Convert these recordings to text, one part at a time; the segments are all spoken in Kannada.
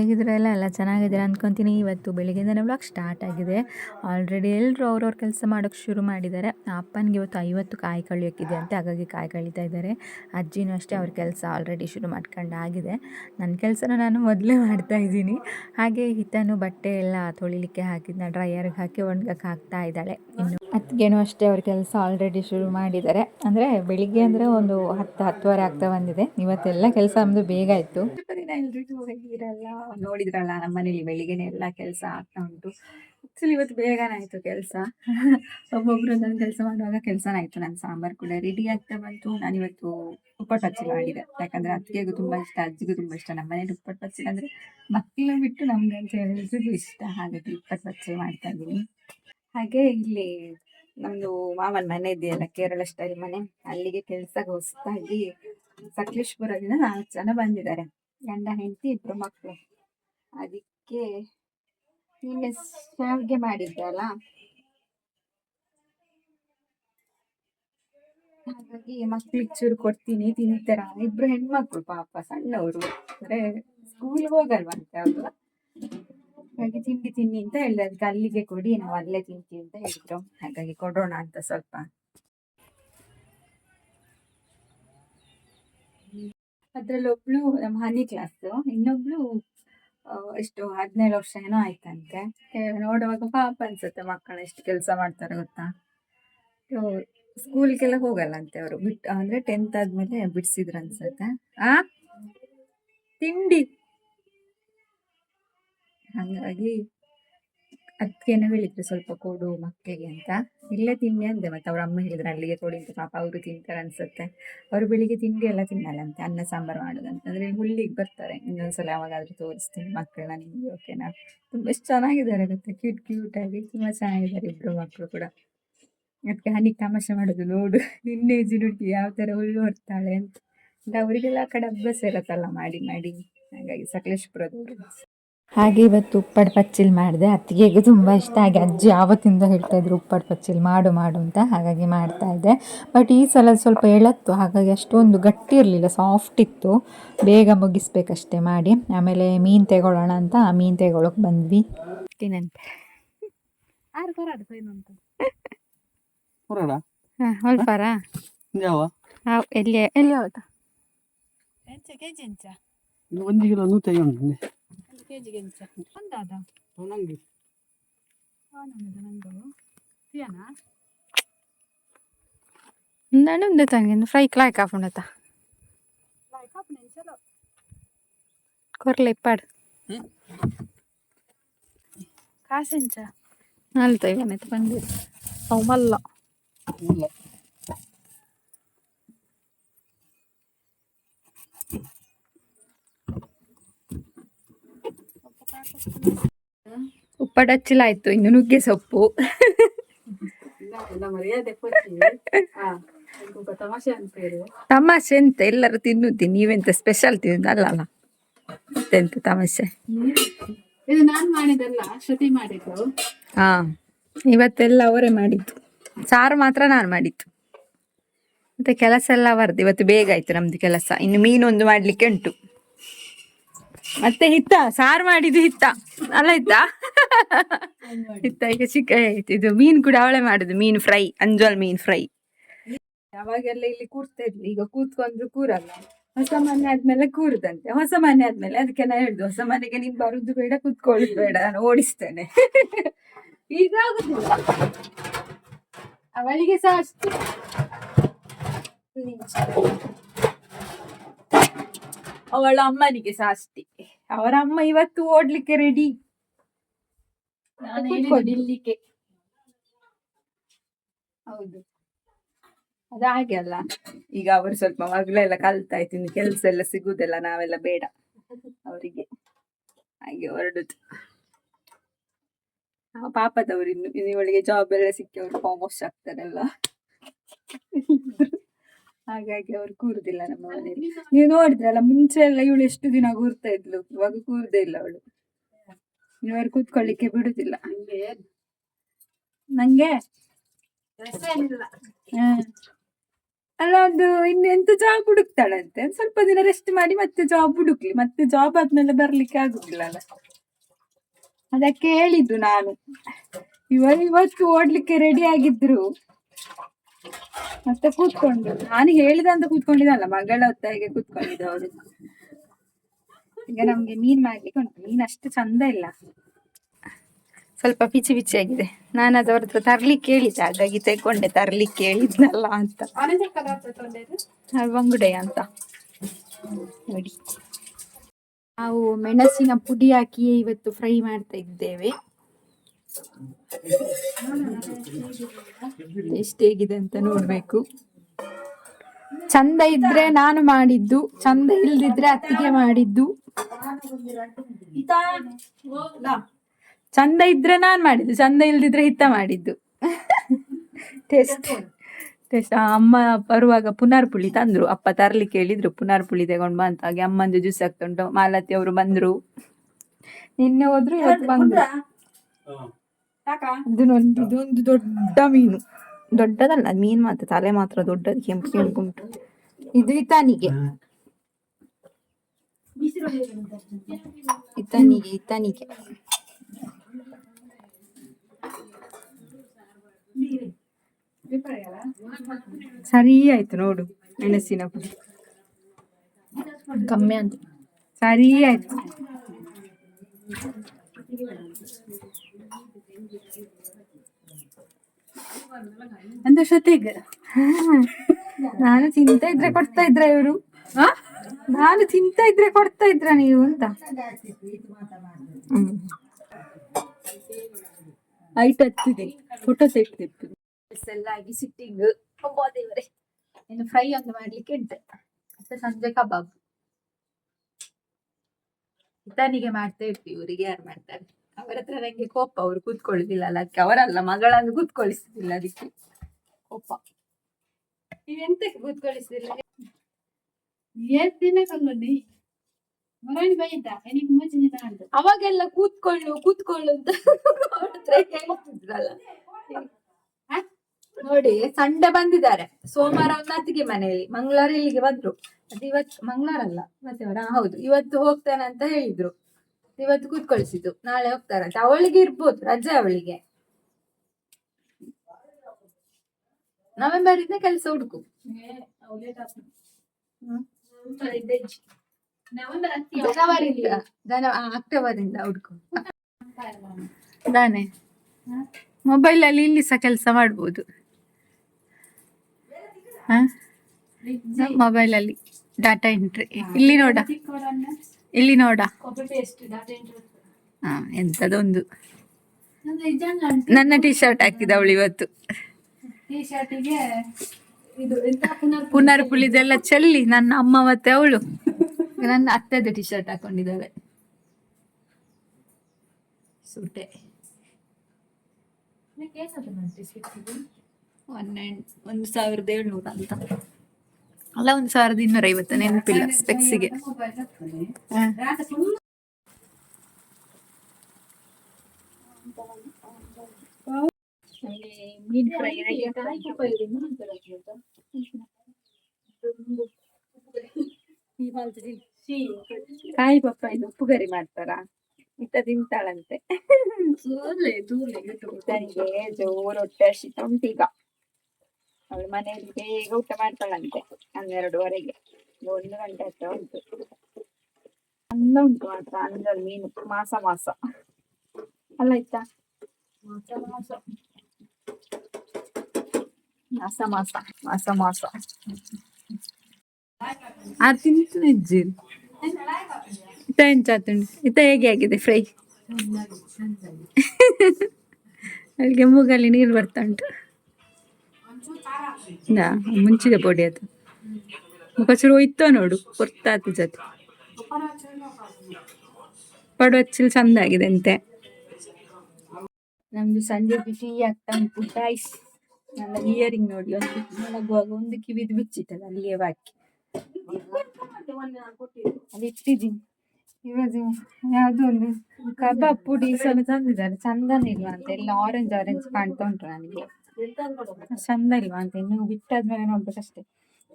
ಹೇಗಿದ್ರೆ ಎಲ್ಲ ಎಲ್ಲ ಚೆನ್ನಾಗಿದ್ದೀರಾ ಅಂದ್ಕೊತೀನಿ ಇವತ್ತು ಬೆಳಿಗ್ಗೆಯಿಂದನೇ ವ್ಲಾಗ್ ಸ್ಟಾರ್ಟ್ ಆಗಿದೆ. ಆಲ್ರೆಡಿ ಎಲ್ಲರೂ ಅವ್ರವ್ರ ಕೆಲಸ ಮಾಡೋಕ್ಕೆ ಶುರು ಮಾಡಿದ್ದಾರೆ. ಅಪ್ಪನಿಗೆ ಇವತ್ತು ಐವತ್ತು ಕಾಯಿ ಕಳಿಯೋಕ್ಕಿದೆ ಅಂತ, ಹಾಗಾಗಿ ಕಾಯಿ ಕಳೀತಾ ಇದ್ದಾರೆ. ಅಜ್ಜಿನೂ ಅಷ್ಟೇ ಅವ್ರ ಕೆಲಸ ಆಲ್ರೆಡಿ ಶುರು ಮಾಡ್ಕೊಂಡು ಆಗಿದೆ. ನನ್ನ ಕೆಲಸನ ನಾನು ಮೊದಲೇ ಮಾಡ್ತಾ ಇದ್ದೀನಿ. ಹಾಗೆ ಹಿತನು ಬಟ್ಟೆ ಎಲ್ಲ ತೊಳಿಲಿಕ್ಕೆ ಹಾಕಿದ್ನ ಡ್ರೈಯರ್ಗೆ ಹಾಕಿ ಒಣಗಕ್ಕೆ ಹಾಕ್ತಾ ಇದ್ದಾಳೆ. ಇನ್ನು ಅತ್ತಿಗೆನೂ ಅಷ್ಟೇ ಅವ್ರ ಕೆಲಸ ಆಲ್ರೆಡಿ ಶುರು ಮಾಡಿದ್ದಾರೆ. ಅಂದರೆ ಬೆಳಿಗ್ಗೆ ಅಂದರೆ ಒಂದು ಹತ್ತು ಹತ್ತುವರೆ ಆಗ್ತಾ ಬಂದಿದೆ. ಇವತ್ತೆಲ್ಲ ಕೆಲಸ ನಮ್ಮದು ಬೇಗ ಇತ್ತು ದಿನ ಎಲ್ರಿಗೂ ಹೇಗಿರಲ್ಲ? ನೋಡಿದ್ರಲ್ಲ ನಮ್ಮ ಮನೇಲಿ ಬೆಳಿಗ್ಗೆನೆ ಎಲ್ಲ ಕೆಲಸ ಆಗ್ತಾ ಉಂಟು. ಆಕ್ಚುಲಿ ಇವತ್ತು ಬೇಗನೇ ಆಯಿತು ಕೆಲಸ. ಒಬ್ಬೊಬ್ರು ನನ್ನ ಕೆಲಸ ಮಾಡುವಾಗ ಕೆಲಸ ಆಯಿತು. ನನ್ನ ಸಾಂಬಾರು ಕೂಡ ರೆಡಿ ಆಗ್ತಾ ಬಂತು. ನಾನು ಇವತ್ತು ಉಪ್ಪಟ್ಟು ಪಚ್ಚಿ ಮಾಡಿದೆ. ಯಾಕಂದ್ರೆ ಅತ್ತಿಗೆಗೂ ತುಂಬ ಇಷ್ಟ, ಅಜ್ಜಿಗೂ ತುಂಬ ಇಷ್ಟ. ನಮ್ಮ ಮನೇಲಿ ಉಪ್ಪಟ್ಟು ಪಚ್ಚಿ ಅಂದರೆ ಮಕ್ಕಳು ಬಿಟ್ಟು ನಮ್ಗೆ ಅಂತ ಹೇಳಿದ್ರು ಇಷ್ಟ. ಹಾಗಾಗಿ ಉಪ್ಪಟ್ಟು ಪಚ್ಚಿ ಮಾಡ್ತಾ ಇದ್ದೀನಿ. ಹಾಗೆ ಇಲ್ಲಿ ನಮ್ದು ಮಾವನ ಮನೆ ಇದೆಯಲ್ಲ, ಕೇರಳ ಸ್ಟೈಲ್ ಮನೆ. ಅಲ್ಲಿಗೆ ಕೆಲ್ಸಕ್ಕೆ ಹೊಸದಾಗಿ ಸಕಲೇಶ್ಪುರದಿಂದ ನಾಲ್ಕು ಜನ ಬಂದಿದ್ದಾರೆ. ಗಂಡ, ಹೆಂಡತಿ, ಇಬ್ರು ಮಕ್ಕಳು ಅದಕ್ಕೆ ನಿನ್ನೆ ಶಾವಿಗೆ ಮಾಡಿದ್ದಲ್ಲ ಹಾಗಾಗಿ ಮಕ್ಳಿಗೆ ಚೂರು ಕೊಡ್ತೀನಿ, ತಿಂತಾರ? ಇಬ್ರು ಹೆಣ್ಮಕ್ಳು ಪಾಪ, ಸಣ್ಣವರು. ಅಂದ್ರೆ ಸ್ಕೂಲ್ ಹೋಗಲ್ವಂತೆ ಅವರು? ಹಾಗಾಗಿ ತಿಂಡಿ ತಿನ್ನಿ ಅಂತ ಹೇಳಿದೆ ಅದಕ್ಕೆ ಅಲ್ಲಿಗೆ ಕೊಡಿ, ನಾವು ಅಲ್ಲೇ ತಿಂತೀವಿ ಅಂತ ಹೇಳಿದ್ರು. ಹಾಗಾಗಿ ಕೊಡೋಣ ಅಂತ ಸ್ವಲ್ಪ. ಅದ್ರಲ್ಲಿ ಒಬ್ಳು ನಮ್ಮ ಹನಿ ಕ್ಲಾಸ್ ಇನ್ನೊಬ್ಳು ಎಷ್ಟು ಹದಿನೇಳು ವರ್ಷ ಏನೋ ಆಯ್ತಂತೆ. ನೋಡುವಾಗ ಪಾಪ ಅನ್ಸುತ್ತೆ ಮಕ್ಕಳು ಎಷ್ಟು ಕೆಲಸ ಮಾಡ್ತಾರೆ ಗೊತ್ತಾ. ಸ್ಕೂಲ್ಗೆಲ್ಲ ಹೋಗಲ್ಲಂತೆ ಅವರು. ಬಿಟ್ಟು ಅಂದ್ರೆ ಟೆಂತ್ ಆದ್ಮೇಲೆ ಬಿಡಿಸಿದ್ರು ಅನ್ಸುತ್ತೆ. ಆ? ತಿಂಡಿ. ಹಂಗಾಗಿ ಅದಕ್ಕೇನೋ ಹೇಳಿದ್ರು ಸ್ವಲ್ಪ ಕೊಡು ಮಕ್ಕಳಿಗೆ ಅಂತ. ಇಲ್ಲೇ ತಿನ್ನಿ ಅಂದೆ, ಮತ್ತೆ ಅವ್ರ ಅಮ್ಮ ಹೇಳಿದ್ರು, ಅಲ್ಲಿಗೆ ಕೊಡಿ ಅಂತ ಪಾಪ ಅವರು ತಿಂತಾರೆ ಅನ್ಸುತ್ತೆ. ಅವರು ಬೆಳಿಗ್ಗೆ ತಿಂಡಿ ಎಲ್ಲ ತಿನ್ನಲ್ಲಂತೆ, ಅನ್ನ ಸಾಂಬಾರು ಮಾಡೋದಂತೆ. ಅಂದ್ರೆ ಹುಲ್ಲಿಗೆ ಬರ್ತಾರೆ. ಇನ್ನೊಂದ್ಸಲ ಯಾವಾಗಾದ್ರೂ ತೋರಿಸ್ತೀನಿ ಮಕ್ಕಳನ್ನ ನಿಮಗೆ ಓಕೆನಾ ತುಂಬ ಎಷ್ಟು ಚೆನ್ನಾಗಿದ್ದಾರೆ ಗೊತ್ತಾ? ಕ್ಯೂಟ್ ಕ್ಯೂಟ್ ಆಗಿ ತುಂಬ ಚೆನ್ನಾಗಿದ್ದಾರೆ ಇಬ್ರು ಮಕ್ಕಳು ಕೂಡ. ಅದಕ್ಕೆ ಹನಿ ತಮಾಷೆ ಮಾಡೋದು, ನೋಡು. ನಿನ್ನೆ ಜಿನುಟಿ ಯಾವ ಥರ ಹುಲ್ಲು ಹೊರ್ತಾಳೆ ಅಂತ. ಅವರಿಗೆಲ್ಲ ಆ ಕಡೆ ಅಭ್ಯಾಸ ಇರತ್ತಲ್ಲ, ಮಾಡಿ ಮಾಡಿ. ಹಾಗಾಗಿ ಸಕಲೇಶ್ಪುರದವರು. ಹಾಗೆ ಇವತ್ತು ಉಪ್ಪಡ್ ಪಚ್ಚಿಲ್ ಮಾಡಿದೆ. ಅತ್ತಿಗೆಗೆ ತುಂಬ ಇಷ್ಟ. ಹಾಗೆ ಅಜ್ಜಿ ಆವತ್ತಿಂದ ಹೇಳ್ತಾ ಇದ್ರು ಉಪ್ಪಡ್ ಪಚ್ಚಿಲ್ ಮಾಡು ಮಾಡು ಅಂತ ಹಾಗಾಗಿ ಮಾಡ್ತಾ ಇದ್ದೆ. ಬಟ್ ಈ ಸಲ ಸ್ವಲ್ಪ ಎಳತ್ತು. ಹಾಗಾಗಿ ಅಷ್ಟೊಂದು ಗಟ್ಟಿ ಇರಲಿಲ್ಲ. ಸಾಫ್ಟ್ ಇತ್ತು. ಬೇಗ ಮುಗಿಸ್ಬೇಕಷ್ಟೇ ಮಾಡಿ. ಆಮೇಲೆ ಮೀನು ತೆಗೊಳ್ಳೋಣ ಅಂತ ಆ ಮೀನು ತೆಗೊಳಕ್ಕೆ ಬಂದ್ವಿ. ತಿನ್ನಂತೆ. ಹೊಲ್ಪಾರ ಎಲ್ಲಿ? ಎಲ್ಲಿ ಒಂದು ಕಿಲೋ ನೂತೈದು ಉಂಟು ಒಂದು ಕೆಜಿಗೆ ಎಂಚ ಒಂದಾದ ನಂಗೆ ಅವನದು ನಂದು ಸಿಯಾನಾ ನನ್ನೊಂದು ತಂಗೆ ಫ್ರೈ ಕ್ಲಾಯ್ ಕಾಫುಂಡತ ಲೈಕ್ ಅಪ್ ನೆಂಚಲು ಕೊರ್ಲೆ ಇಪ್ಪಾಡು ಆಯ್ತು ಇನ್ನು ನುಗ್ಗೆ ಸೊಪ್ಪು. ತಮಾಷೆ ಎಂತ? ಎಲ್ಲರೂ ತಿನ್ನುತ್ತಿ ನೀವೆಂತ ಸ್ಪೆಷಲ್ ತಿನ್ನಲ್ಲ ಅಲ್ಲ? ಎಂತ ತಮಾಷೆ? ಇದು ನಾನ್ ಮಾಡಿದಲ್ಲ ಶ್ರುತಿ ಮಾಡಿದ್ದು. ಹಾ ಇವತ್ತೆಲ್ಲ ಅವರೇ ಮಾಡಿದ್ದು. ಸಾರು ಮಾತ್ರ ನಾನು ಮಾಡಿದ್ದು. ಮತ್ತೆ ಕೆಲಸ ಎಲ್ಲ ಅವರದ್ದು. ಇವತ್ತು ಬೇಗ ಆಯ್ತು ನಮ್ದು ಕೆಲಸ. ಇನ್ನು ಮೀನೊಂದು ಮಾಡ್ಲಿಕ್ಕೆ ಉಂಟು. ಮತ್ತೆ ಹಿತ್ತ ಸಾರು ಮಾಡಿದ್ದು ಹಿತ್ತ ಅಲ್ಲ ಹಿತ್ತ ಹಿತ್ತ ಈಗ ಚಿಕ್ಕ ಇದು ಮೀನ್ ಕೂಡ ಅವಳೆ ಮಾಡುದು ಮೀನ್ ಫ್ರೈ ಅಂಜಲ್ ಮೀನ್ ಫ್ರೈ. ಯಾವಾಗೆಲ್ಲ ಇಲ್ಲಿ ಕೂರ್ತಾ ಇದ್ಲಿ ಈಗ ಕೂತ್ಕೊಂಡ್ರು ಕೂರಲ್ಲ. ಹೊಸ ಮನೆ ಆದ್ಮೇಲೆ ಕೂರುದಂತೆ. ಹೊಸ ಮನೆ ಆದ್ಮೇಲೆ ಅದಕ್ಕೆ ನಾ ಹೇಳ್ದು ಹೊಸ ಮನೆಗೆ ನೀನ್ ಬರುದು ಬೇಡ ಕೂತ್ಕೊಳ್ಳುದು ಬೇಡ ನಾನು ಓಡಿಸ್ತೇನೆ. ಈಗ ಆಗುದಿಲ್ಲ. ಅವಳಿಗೆ ಸಹ ಅಷ್ಟೇ. ಅವಳ ಅಮ್ಮನಿಗೆ ಸಹ ಅಷ್ಟೇ ಅವರ ಅಮ್ಮ ಇವತ್ತು ಓಡ್ಲಿಕ್ಕೆ ರೆಡಿ. ನಿಲ್ಲಿಕ್ಕೆ ಹೌದು. ಅದು ಹಾಗೆ ಅಲ್ಲ. ಈಗ ಅವರು ಸ್ವಲ್ಪ ಮಗಳೆಲ್ಲ ಕಲ್ತಾಯ್ತು ಇನ್ನು ಕೆಲಸ ಎಲ್ಲ ಸಿಗುದೆಲ್ಲ ನಾವೆಲ್ಲ ಬೇಡ ಅವರಿಗೆ. ಹಾಗೆ ಹೊರಡುದು. ಪಾಪದವರು ಇನ್ನು ಇನ್ನು ಇವಳಿಗೆ ಜಾಬ್ ಎಲ್ಲ ಸಿಕ್ಕಿ ಅವರು ಫಾರ್ಮ್ ಆಗ್ತಾರಲ್ಲ. ಹಾಗಾಗಿ ಅವ್ರು ಕೂರುದಿಲ್ಲ ನಮ್ಮ ಮನೆಯಲ್ಲಿ ನೀವು ನೋಡಿದ್ರಲ್ಲ ಮುಂಚೆ ಎಲ್ಲ ಇವಳು ಎಷ್ಟು ದಿನ ಕೂರ್ತಾ ಇದ್ಲು. ಇವಾಗ ಕೂರ್ದೇ ಇಲ್ಲ ಅವಳು. ಇವರು ಕೂತ್ಕೊಳ್ಳಿಕ್ಕೆ ಬಿಡುದಿಲ್ಲ. ನಂಗೆ? ಅಲ್ಲ ಅದು ಇನ್ನೆಂತ ಜಾಬ್ ಹುಡುಕ್ತಾಳಂತೆ? ಸ್ವಲ್ಪ ದಿನ ರೆಸ್ಟ್ ಮಾಡಿ ಮತ್ತೆ ಜಾಬ್ ಹುಡುಕ್ಲಿ. ಮತ್ತೆ ಜಾಬ್ ಆದ್ಮೇಲೆ ಬರ್ಲಿಕ್ಕೆ ಆಗುದಿಲ್ಲ ಅಲ್ಲ. ಅದಕ್ಕೆ ಹೇಳಿದ್ದು ನಾನು. ಇವರು ಇವತ್ತು ಓಡ್ಲಿಕ್ಕೆ ರೆಡಿ ಆಗಿದ್ರು. ಮತ್ತೆ ಕೂತ್ಕೊಂಡು. ನಾನು ಹೇಳಿದಂತ ಕೂತ್ಕೊಂಡಿದ್ದಲ್ಲ, ಮಗಳ ಒತ್ತಾಯಿಗೆ ಕೂತ್ಕೊಂಡಿದ್ದು ಅವರು. ಈಗ ನಮ್ಗೆ ಮೀನ್ ಮಾಡ್ಲಿಕ್ಕೆ ಉಂಟು. ಮೀನ್ ಅಷ್ಟು ಚಂದ ಇಲ್ಲ. ಸ್ವಲ್ಪ ಪಿಚಿ ಪಿಚಿ ಆಗಿದೆ ನಾನು ಅದು ಅವ್ರ ಹತ್ರ ತರ್ಲಿಕ್ಕೆ ಹೇಳಿದ್ದೆ. ಹಾಗಾಗಿ ತೆಗೊಂಡೆ, ತರ್ಲಿಕ್ಕೆ ಹೇಳಿದ್ನಲ್ಲ ಅಂತ. ಬಂಗುಡೆ ಅಂತ. ನೋಡಿ. ನಾವು ಮೆಣಸಿನ ಪುಡಿ ಹಾಕಿ ಇವತ್ತು ಫ್ರೈ ಮಾಡ್ತಾ ಇದ್ದೇವೆ. ಎಷ್ಟು ಹೇಗಿದೆ ಅಂತ ನೋಡ್ಬೇಕು. ಚಂದ ಇದ್ರೆ ನಾನು ಮಾಡಿದ್ದು ಚಂದ ಇಲ್ದಿದ್ರೆ ಅತ್ತಿಗೆ ಮಾಡಿದ್ದು. ಚಂದ ಇದ್ರೆ ನಾನ್ ಮಾಡಿದ್ದು ಚಂದ ಇಲ್ದಿದ್ರೆ ಹಿತ್ತ ಮಾಡಿದ್ದು. ಟೇಸ್ಟ್ ಟೇಸ್ಟ್ ಅಮ್ಮ ಬರುವಾಗ ಪುನರ್ ಪುಳಿ ತಂದ್ರು. ಅಪ್ಪ ತರ್ಲಿಕ್ಕೆ ಹೇಳಿದ್ರು ಪುನರ್ ಪುಳಿ ತಗೊಂಡ್ ಬಾ ಅಂತ. ಹಾಗೆ ಅಮ್ಮಂದು ಜ್ಯೂಸ್ ಆಗ್ತುಂಟು ಮಾಲತಿ ಅವರು ಬಂದ್ರು. ನಿನ್ನೆ ಹೋದ್ರು ಇವತ್ತು ಬಂದ್ರು. ಇದೊಂದು ದೊಡ್ಡ ಮೀನು. ದೊಡ್ಡದಲ್ಲ ಮೀನು ಮಾತ್ರ ತಲೆ ಮಾತ್ರ ದೊಡ್ಡದು ಕೆಂಪು ಕೆಂಪು ಉಂಟು. ಇದು ಇತಾನಿಗೆ. ಇತಾನಿಗೆ ಇತಾನಿಗೆ. ಸರಿ ಆಯ್ತು ನೋಡು ಮೆಣಸಿನ ಪುಡಿ. ಕಮ್ಮಿ ಅಂತ ಸರಿ ಆಯ್ತು. ಅಂತ ಜೊತೆಗೆ ನಾನು ತಿಂತ ಇದ್ರೆ ಕೊಡ್ತಾ ಇದ್ರ ಇವರು? ನಾನು ತಿಂತ ಇದ್ರೆ ಕೊಡ್ತಾ ಇದ್ರ ನೀವು ಅಂತ. ಹೈಟ್ ಹತ್ತಿದೆ ಫೋಟೋ ತೆಗ್ದಿತ್ತು ಎಲ್ಲ ಆಗಿ ಸಿಟ್ಟಿಂಗ್ ದೇವರೇ. ಇನ್ನು ಫ್ರೈ ಒಂದು ಮಾಡ್ಲಿಕ್ಕೆ ಉಂಟು. ಮತ್ತೆ ಸಂಜೆ ಕಬಾಬ್. ಇತನಿಗೆ ಮಾಡ್ತಾ ಇರ್ತೀವಿ. ಇವರಿಗೆ ಯಾರು ಮಾಡ್ತಾರೆ? ಅವರ ಹತ್ರ ನಂಗೆ ಕೋಪ ಅವ್ರು ಕೂತ್ಕೊಳ್ಳುದಿಲ್ಲ ಅಲ್ಲ ಅದಕ್ಕೆ ಅವರಲ್ಲ ಮಗಳನ್ನು ಕೂತ್ಕೊಳ್ಳಿಸುದಿಲ್ಲ ಅದಕ್ಕೆ ಕೋಪ. ನೀವೆಂತಕ್ಕೆ ಕೂತ್ಕೊಳ್ಳಿಸುದಿಲ್ಲ ಅವಾಗೆಲ್ಲ ಕೂತ್ಕೊಳ್ಳು ಕೂತ್ಕೊಳ್ಳು ಅಂತ ಅವ್ರ ಹೇಳ್ತಿದ್ರಲ್ಲ? ನೋಡಿ ಸಂಡೆ ಬಂದಿದ್ದಾರೆ. ಸೋಮವಾರ ಅತ್ತಿಗೆ ಮನೆಯಲ್ಲಿ. ಮಂಗಳವಾರ ಇಲ್ಲಿಗೆ ಬಂದ್ರು. ಅದು ಇವತ್ತು ಮಂಗಳವಾರ ಅಲ್ಲ ಮತ್ತೆ ಹೌದು ಇವತ್ತು ಹೋಗ್ತಾನೆ ಅಂತ ಹೇಳಿದ್ರು. ಇವತ್ತು ಕೂತ್ಕೊಳಿಸಿದ್ದು. ನಾಳೆ ಹೋಗ್ತಾರಂತ ಅವಳಿಗೆ ಇರ್ಬೋದು, ರಜೆ ಅವಳಿಗೆ. ನವೆಂಬರ್ ಇಂದ ಕೆಲಸ ಹುಡುಕು. ಅಕ್ಟೋಬರ್ ಇಂದ ಹುಡುಕು. ತಾನೆ ಮೊಬೈಲ್ ಅಲ್ಲಿ ಇಲ್ಲಿ ಸಹ ಕೆಲಸ ಮಾಡ್ಬೋದು. ಮೊಬೈಲ್ ಅಲ್ಲಿ ಡಾಟಾ ಎಂಟ್ರಿ ಇಲ್ಲಿ ನೋಡ. ಇಲ್ಲಿ ನೋಡ. ಹಾ ಎಂತದೊಂದು. ನನ್ನ ಟಿ ಶರ್ಟ್ ಹಾಕಿದ ಅವಳು ಇವತ್ತು ಪುನರ್ ಪುಳಿದೆಲ್ಲ ಚೆಲ್ಲಿ ನನ್ನ ಅಮ್ಮ ಮತ್ತೆ ಅವಳು. ನನ್ನ ಅತ್ತೆದ ಟಿ ಶರ್ಟ್ ಹಾಕೊಂಡಿದ್ದಾವೆ ಸುಟೆ ಒನ್ ನೈನ್ ಒಂದು ಸಾವಿರದ ಏಳ್ನೂರ ಅಂತ. ಅಲ್ಲ, ಒಂದು ಸಾವಿರದ ಇನ್ನೂರ ಐವತ್ತು ನೆನಪಿಲ್ಲ ಸ್ಪೆಕ್ಸಿಗೆ ಕಾಯಿ ಪಪ್ಪ ಇದು ಉಪ್ಪುಗರಿ ಮಾಡ್ತಾರ? ಇತ್ತ ತಿಂತಾಳಂತೆ. ಜೋರ್ ಹೊಟ್ಟೆ ಹಸಿತ ಉಂಟೀಗ ಅವಳು ಮನೆಯಲ್ಲಿ ಬೇಗ ಊಟ ಮಾಡ್ತಾಳಂತೆ. ಹನ್ನೆರಡುವರೆಗೆ. ಒಂದು ಗಂಟೆ ಹತ್ರ ಉಂಟು. ಅಂದ ಉಂಟು ಮಾತ್ರ ಅಂದಲ್ಲಿ ಮೀನು ಮಾಸ ಮಾಸ. ಅಲ್ಲ ಆಯ್ತಾ ಮಾಸ ಮಾಸ. ಮಾಸ ಮಾಸ ಆ ತಿಂತು ಇಜ್ಜಿ ಇತ್ತ ಎಂಚಾತುಂಡು ಇತ್ತ ಹೇಗೆ ಆಗಿದೆ ಫ್ರೈ? ಅಲ್ಲಿಗೆ ಮೂಗಲ್ಲಿ ನೀರು ಬರ್ತಾ ಉಂಟು. ನಾ ಮುಂಚಿದ ಪೊಡಿ ಅದು. ಮುಖಚೂರು ಹೋಯ್ತೋ ನೋಡು ಹೊರ್ತಾತು ಜೊತೆ. ಪಡುವಚ್ಚಿಲ್ ಚಂದ ಆಗಿದೆ ಅಂತೆ. ನಮ್ದು ಸಂಜೆ ಬಿಸಿ ಆಗ್ತಾ ಉಂಟು ಟೈಸ್ ನನ್ನ ಇಯರಿಂಗ್ ನೋಡಿ, ಒಂದು ಮಲಗುವಾಗ ಒಂದು ಕಿವಿದು ಬಿಚ್ಚಿಟ್ಟಲ್ಲ ಅಲ್ಲಿಗೆ ಬಾಕಿ ಅದು ಇಟ್ಟಿದ್ದೀನಿ. ಇವಾಗ ಯಾವುದೋ ಒಂದು ಕಬಾಬ್ ಪುಡಿ ಸ್ವಲ್ಪ ತಂದಿದ್ದಾರೆ. ಚಂದನೇ ಅಂತ, ಎಲ್ಲ ಆರೆಂಜ್ ಆರೆಂಜ್ ಕಾಣ್ತಾ ಉಂಟು ನನಗೆ. ಚಂದ ಇಲ್ವಾ ಅಂತ, ಇನ್ನು ಬಿಟ್ಟಾದ್ಮೇಲೆ ನೋಡ್ಬೇಕಷ್ಟೇ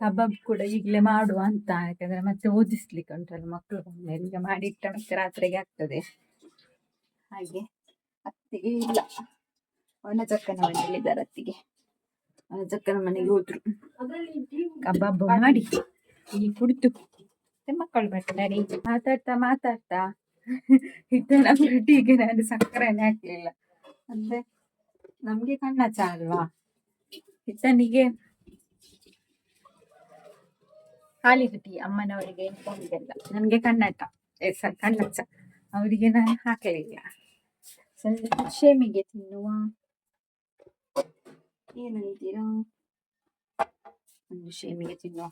ಕಬಾಬ್ ಕೂಡ ಈಗಲೇ ಮಾಡುವ ಅಂತ ಯಾಕಂದ್ರೆ ಮತ್ತೆ ಓದಿಸ್ಲಿಕ್ಕೆ ಉಂಟಲ್ಲ ಮಕ್ಕಳು ಬಂದ್ಮೇಲೆ ಈಗ ಮಾಡಿ ಇಟ್ಟ ಮತ್ತೆ ರಾತ್ರಿಗೆ ಆಗ್ತದೆ. ಹಾಗೆ ಅತ್ತಿಗೆ ಇಲ್ಲ. ಅವನ ಚಕ್ಕನ ಮನೆಯಲ್ಲಿದ್ದಾರೆ ಅತ್ತಿಗೆ. ಅವನ ಚಕ್ಕನ ಮನೆಗೆ ಹೋದ್ರು. ಕಬಾಬ್ ಮಾಡಿ ಈ ಕುಡಿತು ಮಕ್ಕಳು ಬರ್ತಾರೆ. ಮಾತಾಡ್ತಾ ಮಾತಾಡ್ತಾ ಹಿಟ್ಟನ ಬ್ರೆಡ್ಡಿಗೆ ನಾನು ಸಕ್ಕರೆನೇ ಹಾಕ್ಲಿಲ್ಲ. ಅಂದ್ರೆ ನಮ್ಗೆ ಚಾ ಅಲ್ವಾ? ಹಿಟ್ಟನಿಗೆ ಹಾಲಿಗೆ ಟೀ ಅಮ್ಮನವರಿಗೆ ಇಟ್ಕೊಂಡಿದ್ದೆಲ್ಲ ನನಗೆ ಕನ್ನಡ ಎಸ್ ಸರ್ ಕಣ್ಣಚ್ಚ ಅವರಿಗೆ ನಾನು ಹಾಕಲಿಲ್ಲ. ಸ್ವಲ್ಪ ಶೇಮಿಗೆ ತಿನ್ನುವ. ಏನಂತೀರಾ? ಒಂದು ಶೇಮಿಗೆ ತಿನ್ನುವ.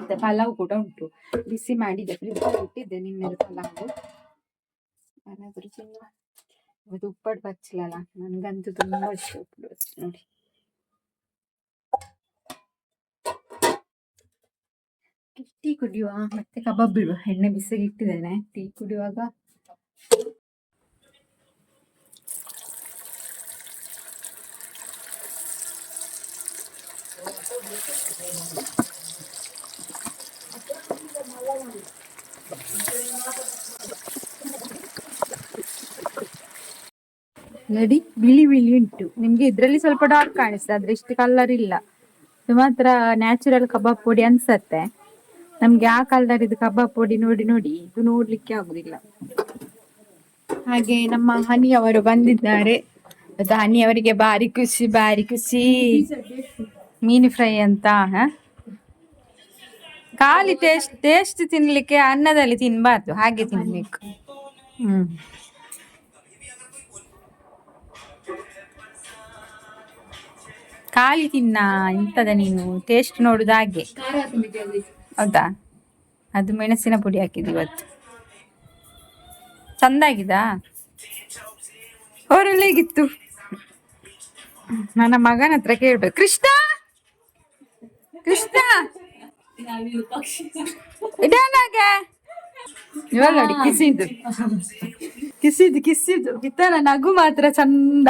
ಮತ್ತೆ ಪಲಾವ್ ಕೂಡ ಉಂಟು. ಬಿಸಿ ಮಾಡಿದೆ ಫ್ರಿಜ್ ಇಟ್ಟಿದ್ದೆ. ನಿನ್ನೆ ಪಲಾವ್. ಯಾರಾದರೂ ತಿನ್ನುವ. ಇವತ್ತು ಉಪ್ಪಟ್ಟು ಬಚ್ಚಲಲ್ಲ ನನಗಂತೂ ತುಂಬಾ ಇಷ್ಟ ಉಪ್ಪು ನೋಡಿ. ಟೀ ಕುಡಿಯುವ, ಮತ್ತೆ ಕಬಾಬ್ ಬಿಡುವ, ಎಣ್ಣೆ ಬಿಸಿಗೆ ಇಟ್ಟಿದ್ದೇನೆ. ಟೀ ಕುಡಿಯುವಾಗ ನೋಡಿ, ಬಿಳಿ ಬಿಳಿ ಉಂಟು. ನಿಮ್ಗೆ ಇದ್ರಲ್ಲಿ ಸ್ವಲ್ಪ ಡಾರ್ಕ್ ಕಾಣಿಸ್ತದೆ, ಆದ್ರೆ ಇಷ್ಟು ಕಲರ್ ಇಲ್ಲ. ಮಾತ್ರ ನ್ಯಾಚುರಲ್ ಕಬಾಬ್ ಪುಡಿ ಅನ್ಸತ್ತೆ. ನಮ್ಗೆ ಆ ಕಾಲದಲ್ಲಿ ಇದು ಕಬಾಬ್ ಪುಡಿ ನೋಡಿ ನೋಡಿ ಇದು ನೋಡ್ಲಿಕ್ಕೆ ಆಗುದಿಲ್ಲ. ಹಾಗೆ ನಮ್ಮ ಹನಿ ಅವರು ಬಂದಿದ್ದಾರೆ. ಅದು ಹನಿ ಅವರಿಗೆ ಬಾರಿ ಖುಷಿ ಬಾರಿ ಖುಷಿ. ಮೀನು ಫ್ರೈ ಅಂತ? ಖಾಲಿ ಟೇಸ್ಟ್ ಟೇಸ್ಟ್ ತಿನ್ಲಿಕ್ಕೆ ಅನ್ನದಲ್ಲಿ ತಿನ್ಬಾರ್ದು, ಹಾಗೆ ತಿನ್ಬೇಕು. ಹ್ಮ್. ಖಾಲಿ ತಿನ್ನ ಇಂಥದ ನೀನು ಟೇಸ್ಟ್ ನೋಡುದು ಹಾಗೆ ಹೌದಾ? ಅದು ಮೆಣಸಿನ ಪುಡಿ ಹಾಕಿದ್ದು ಇವತ್ತು. ಚಂದಾಗಿದಾ? ಅವರೆಲ್ಲಿಗಿತ್ತು ನನ್ನ ಮಗನ ಹತ್ರ ಕೇಳ್ಬೇಕು. ಕೃಷ್ಣ? ಕೃಷ್ಣ? ಇವಾಗ ನೋಡಿ ಕಿಸಿದ್ದು ಕಿಸಿದ್ದು ಕಿಸಿದ್ದು ಇತ್ತನ ನಗು ಮಾತ್ರ ಚಂದ.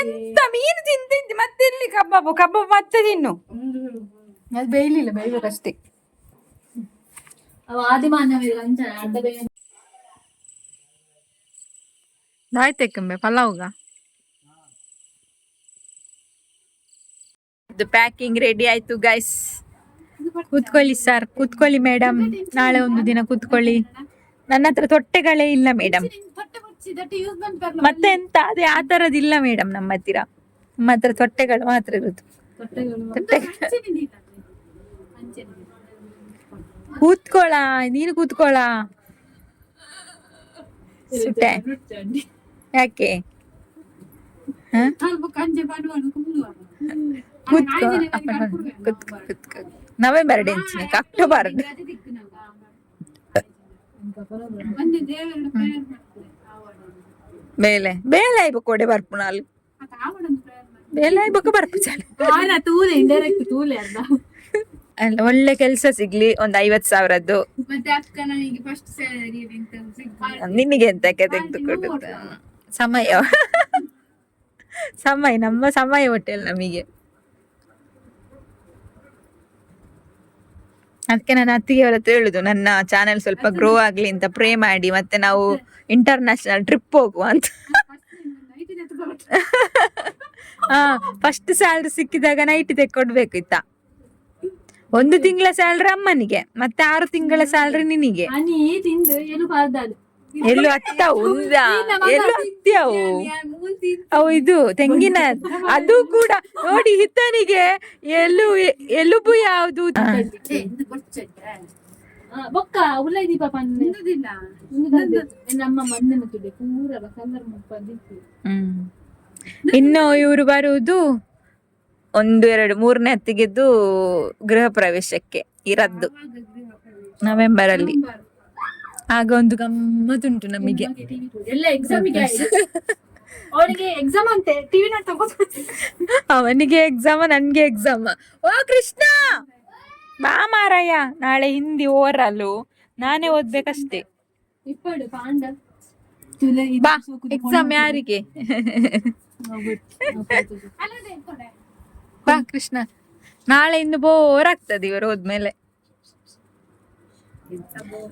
ಎಂತ ಮೀನು ತಿಂತಿದ್ದಿ? ಮತ್ತೆ ಎಲ್ಲಿ ಕಬಾಬು? ಕಬಾಬ್ ಮತ್ತೆ ತಿನ್ನು. ಅದು ಬೇಯಲಿಲ್ಲ ಬೇಯಬೇಕಷ್ಟೇ. ಆಯ್ತಕ್ಕಂಬೆ ಪಲಾವ್ಗ? ಇದು ಪ್ಯಾಕಿಂಗ್ ರೆಡಿ ಆಯ್ತು ಗೈಸ್ ಕೂತ್ಕೊಳ್ಳಿ ಸರ್ ಕೂತ್ಕೊಳ್ಳಿ ಮೇಡಮ್ ನಾಳೆ ಒಂದು ದಿನ ಕೂತ್ಕೊಳ್ಳಿ. ನನ್ನ ಹತ್ರ ತೊಟ್ಟೆಗಳೇ ಇಲ್ಲ ಮೇಡಮ್ ಮತ್ತೆ ಎಂತ? ಅದೇ ಆ ತರದಿಲ್ಲ ಮೇಡಮ್ ನಮ್ಮ ಹತ್ತಿರ. ನಮ್ಮ ಹತ್ರ ತೊಟ್ಟೆಗಳು ಮಾತ್ರ ಇರುದು. ಕೂತ್ಕೊಳ ನೀನು ಕೂತ್ಕೊಳ. ಸುಟ್ಟೆ. ಯಾಕೆ? ನವೆಂಬರ್ ಡೆನ್ಸಿನ ಅಕ್ಟೋಬರ್. ಬೇಲೆ ಬೇಲೆ ಆಯ್ಬೇಕು ಕೊಡೆ ಬರ್ಪು ನಾಲ್ಕು. ಬೇಲೆ ಆಯ್ಬೇಕು ಬರ್ಪು ಚಾಲ. ಅಲ್ಲ ಒಳ್ಳೆ ಕೆಲಸ ಸಿಗ್ಲಿ ಒಂದ್ ಐವತ್ ಸಾವಿರದ್ದು. ನಿಮಗೆ ಎಂತ ನನಗೆ ಎಂತಕ್ಕೆ ತೆಗೆದುಕೊಡುತ್ತ ಸಮಯ. ಸಮಯ ನಮ್ಮ ಸಮಯ ಹೋಟೆಲ್ ನಮಗೆ. ಅದಕ್ಕೆ ನಾನು ಅತ್ತಿಗೆ ಅವರತ್ರ ಹತ್ರ ಹೇಳುದು ನನ್ನ ಚಾನೆಲ್ ಸ್ವಲ್ಪ ಗ್ರೋ ಆಗ್ಲಿ ಅಂತ ಪ್ರೇ ಮಾಡಿ ಮತ್ತೆ ನಾವು ಇಂಟರ್ನ್ಯಾಷನಲ್ ಟ್ರಿಪ್ ಹೋಗುವ ಅಂತ. ಹಾ ಫಸ್ಟ್ ಸ್ಯಾಲ್ರಿ ಸಿಕ್ಕಿದಾಗ ನೈಟ್ ತೆಕ್ಕೊಡ್ಬೇಕು ಇತ್ತ. ಒಂದು ತಿಂಗಳ ಸ್ಯಾಲ್ರಿ ಅಮ್ಮನಿಗೆ ಮತ್ತೆ ಆರು ತಿಂಗಳ ಸ್ಯಾಲ್ರಿ ನಿನಗೆ. ಎಲ್ಲು ಹತ್ತವು ಉಂದಾ. ಎಲ್ಲು ಹತ್ಯವು ಅವು ಇದು ತೆಂಗಿನ ಅದು ಕೂಡ. ನೋಡಿ ಹಿತ್ತನಿಗೆ ಎಲ್ಲು ಎಲುಬು ಯಾವುದು? ಬೊಕ್ಕ ಉಳ್ಳೈ ದೀಪ ಪಂದಿಲ್ಲ ನಮ್ಮ ಮಣ್ಣನ್ನು ತುಡೆ ಪೂರ ಕಲ್ಲರ್ ಮುಪ್ಪ ಹ್ಮ್. ಇನ್ನು ಇವರು ಬರುವುದು ಒಂದು ಎರಡು ಮೂರನೇ ಹತ್ತಿಗೆದ್ದು ಗೃಹ ಪ್ರವೇಶಕ್ಕೆ ಇರದ್ದು ನವೆಂಬರ್. ಅಲ್ಲಿ ಆಗ ಒಂದು ಗಮ್ಮತ್ತುಂಟು ನಮಗೆ. ಎಲ್ಲ ಎಕ್ಸಾಮಿಗೆ ಅವನಿಗೆ ಎಕ್ಸಾಮ್ ಅಂತೆ ಟಿವಿ ಅವನಿಗೆ ಎಕ್ಸಾಮ ನನ್ಗೆ ಎಕ್ಸಾಮ ಓ ಕೃಷ್ಣ! ಬಾ ಮಾರಯ್ಯ ನಾಳೆ ಹಿಂದಿ ಓರಲು ನಾನೇ ಓದ್ಬೇಕಷ್ಟೇ. ಇಪ್ಪಡು ಪಾಂಡ. ಬಾ ಎಕ್ಸಾಮ್ ಯಾರಿಗೆ? ಬಾ ಕೃಷ್ಣ ನಾಳೆ ಇನ್ನು ಬೋರ್ ಆಗ್ತದೆ ಇವರು ಹೋದ್ಮೇಲೆ.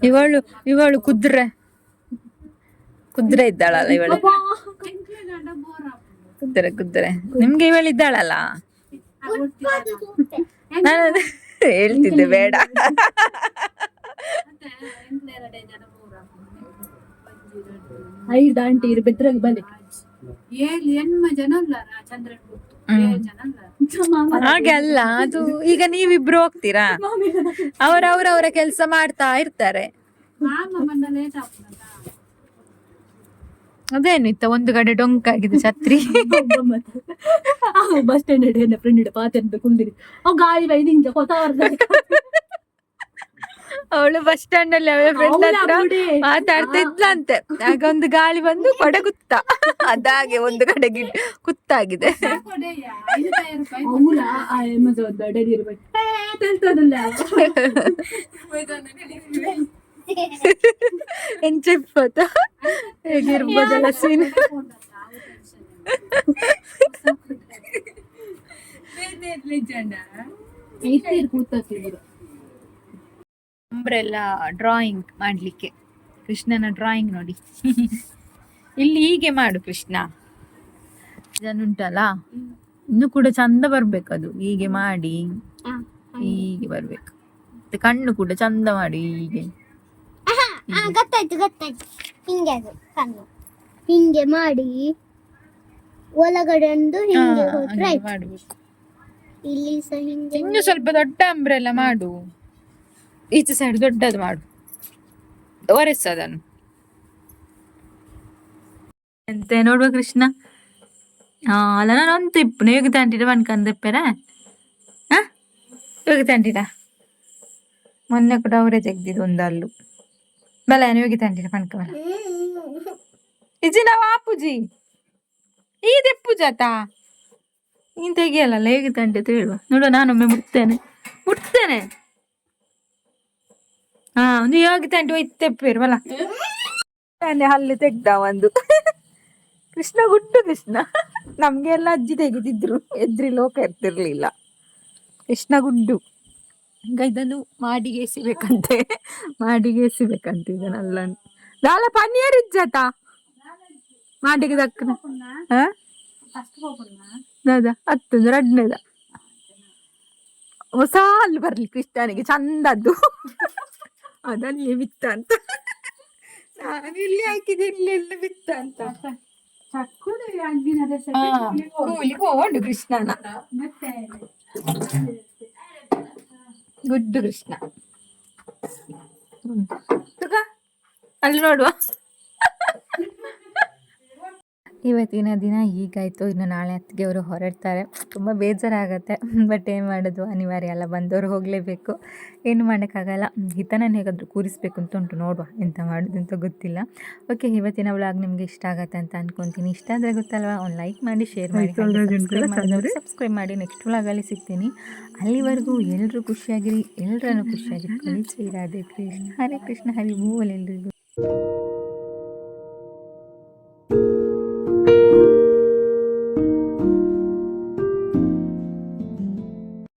ಇವಳು ಇವಳು ಕುದ್ರೆ. ಕುದ್ರೆ ಇದ್ದಾಳಲ್ಲ ಇವಳು. ಕುದ್ರೆ ಕುದ್ರೆ. ನಿಮ್ಗೆ ಇವಳು ಇದ್ದಾಳಲ್ಲ? ನಾನು ಹೇಳ್ತಿದ್ದೆ ಬೇಡ. ಐದು ಆಂಟಿ ಇರು ಬನ್ನಿ. ಬಲೆ ಏಳು ಎಣ್ಮ ಜನ ಅಲ್ಲ ಹಾಗೆ ಅಲ್ಲ ಅದು ಈಗ ನೀವಿಬ್ರು ಹೋಗ್ತೀರಾ? ಅವರವರವರ ಕೆಲಸ ಮಾಡ್ತಾ ಇರ್ತಾರೆ. ಅದೇನು ಇತ್ತ ಒಂದು ಕಡೆ ಡೊಂಕಾಗಿದೆ ಛತ್ರಿ? ಬಸ್ ಸ್ಟ್ಯಾಂಡ್ ಫ್ರೆಂಡ್ ಇಡೆ ಪಾತೆ ಅಂತ ಕುಂದಿರಿ. ಅವ್ ಗಾಳಿ ಬೈದಿಂಗ್ ಕೊತ್ತ ಅವಳು ಬಸ್ ಸ್ಟ್ಯಾಂಡ್ ಅಲ್ಲಿ ಅವಳ ಫ್ರೆಂಡ್ ಹತ್ರ ಮಾತಾಡ್ತಾ ಇದ್ಲಂತೆ ಆಗ ಒಂದು ಗಾಳಿ ಬಂದು ಕೊಡೆ ಕುತ್ತ ಅದಾಗೆ ಒಂದು ಕಡೆ ಗಿಡ್ ಕುತ್ತಾಗಿದೆ ಎಂಚಿಪ್ಪತ್ತ ಹೇಗಿರ್ಬೋದಲ್ಲ ಸೀನ್ ಐತಿ ಕೂತಿದ್ರು ಅಂಬ್ರೆಲ್ಲ ಡ್ರಾಯಿಂಗ್ ಮಾಡ್ಲಿಕ್ಕೆ. ಕೃಷ್ಣನ ಡ್ರಾಯಿಂಗ್ ನೋಡಿ. ಇಲ್ಲಿ ಹೀಗೆ ಮಾಡು ಕೃಷ್ಣ. ಇದನ್ನುಂಟಲ್ಲ ಇನ್ನು ಕೂಡ ಚಂದ ಬರ್ಬೇಕು ಅದು. ಹೀಗೆ ಮಾಡಿ. ಹೀಗೆ ಬರ್ಬೇಕು. ಮತ್ತೆ ಕಣ್ಣು ಕೂಡ ಚಂದ ಮಾಡಿ ಹೀಗೆ. ಗೊತ್ತಾಯ್ತು ಗೊತ್ತಾಯ್ತು. ಹಿಂಗೆ ಅದು ಕಣ್ಣು. ಹಿಂಗೆ ಮಾಡಿ ಒಳಗಡೆ ಒಂದು ಹಿಂಗೆ ಮಾಡ್ಬೇಕು. ಇಲ್ಲಿ ಸಹ ಹಿಂಗೆ ಇನ್ನು ಸ್ವಲ್ಪ ದೊಡ್ಡ ಅಂಬ್ರೆಲ್ಲ ಮಾಡು. ಈಚೆ ಸೈಡ್ ದೊಡ್ಡದು ಮಾಡು. ಒರೆಸು ಅದನ್ನು. ಎಂತ ನೋಡುವ ಕೃಷ್ಣ? ಅಲ್ಲ, ನಾನು ಒಂದು ತಿಪ್ಪು. ಯೋಗಿ ತಂಟಿಡ ಬಂದ್ಕಂದಪ್ಪೆರ ಹಾ? ಯೋಗಿ ತಂಟಿಡ? ಮೊನ್ನೆ ಕೂಡ ಅವರೇ ತೆಗ್ದಿದ್ದು ಒಂದು ಅಲ್ಲು ಬಲ ಯೋಗಿ ತಂಟಿಡ ಪಣ್ಕವರ ಇಜಿ ನಾವು ಆಪುಜಿ ಈ ತೆಪ್ಪು ಜಾತ. ನೀನ್ ತೆಗಿಯಲ್ಲ ಹೇಗೆ ತಂಟೆ ಅಂತ ಹೇಳುವ. ನೋಡು ನಾನೊಮ್ಮೆ ಮುಟ್ತೇನೆ. ಮುಟ್ತೇನೆ. ಹಾ ಒಂದು ಯೋಗಿ ಬಲ ಹಲ್ಲು ತೆಗ್ದ ಒಂದು. ಕೃಷ್ಣ ಗುಡ್ಡು ಕೃಷ್ಣ. ನಮ್ಗೆ ಎಲ್ಲ ಅಜ್ಜಿ ತೆಗೆದಿದ್ರು. ಎದ್ರಿ ಲೋಕ ಇರ್ತಿರ್ಲಿಲ್ಲ ಕೃಷ್ಣ ಗುಡ್ಡು. ಈಗ ಇದನ್ನು ಮಾಡಿಗೆ ಎಸಿಬೇಕಂತೆ. ಮಾಡಿಗೆ ಎಸಿಬೇಕಂತ ಇದನ್ನೆಲ್ಲ. ದಾಲ ಪನ್ನೀರ್ ಇಜ್ಜಾತ? ಮಾಡಿಗೆ ದಕ್ಕನ. ದಾದ ಹತ್ತೊಂದು, ಎರಡನೇದ. ಹೊಸ ಹಲ್ಲು ಬರ್ಲಿ ಕೃಷ್ಣನಿಗೆ, ಚಂದದ್ದು. ಅದಲ್ಲಿ ಬಿತ್ತ ಅಂತ ನಾನು ಇಲ್ಲಿ ಹಾಕಿದ ಇಲ್ಲಿ ಎಲ್ಲ ಬಿತ್ತ ಅಂತ ಕೂಲಿಗೆ ಕೃಷ್ಣನ. ಗುಡ್ ಗುಡ್ಡು ಕೃಷ್ಣ. ಅಲ್ಲಿ ನೋಡುವ. ಇವತ್ತಿನ ದಿನ ಹೀಗಾಯಿತು. ಇನ್ನು ನಾಳೆ ಅತ್ತಿಗೆ ಅವರು ಹೊರಡ್ತಾರೆ. ತುಂಬ ಬೇಜಾರಾಗತ್ತೆ. ಬಟ್ ಏನು ಮಾಡೋದು? ಅನಿವಾರ್ಯ ಅಲ್ಲ. ಬಂದವರು ಹೋಗಲೇಬೇಕು. ಏನು ಮಾಡೋಕ್ಕಾಗಲ್ಲ. ಹಿತನ ಹೇಗಾದರೂ ಕೂರಿಸ್ಬೇಕು ಅಂತ ಉಂಟು. ನೋಡುವ ಎಂತ ಮಾಡೋದು ಅಂತ ಗೊತ್ತಿಲ್ಲ. ಓಕೆ ಇವತ್ತಿನ ವ್ಲಾಗ್ ನಿಮಗೆ ಇಷ್ಟ ಆಗತ್ತೆ ಅಂತ ಅನ್ಕೊತೀನಿ. ಇಷ್ಟ ಆದರೆ ಗೊತ್ತಲ್ವಾ? ಒಂದು ಲೈಕ್ ಮಾಡಿ ಶೇರ್ ಮಾಡಿ ಸಬ್ಸ್ಕ್ರೈಬ್ ಮಾಡಿ. ನೆಕ್ಸ್ಟ್ ವ್ಲಾಗಲ್ಲಿ ಸಿಗ್ತೀನಿ. ಅಲ್ಲಿವರೆಗೂ ಎಲ್ಲರೂ ಖುಷಿಯಾಗಿರಿ. ಎಲ್ಲರನ್ನು ಖುಷಿಯಾಗಿರಿ ಶ್ರೀರಾಧೆ ಕೃಷ್ಣ. ಹರೇ ಕೃಷ್ಣ. ಹರಿ ಭೂವಲ್ ಎಲ್ರಿಗೂ.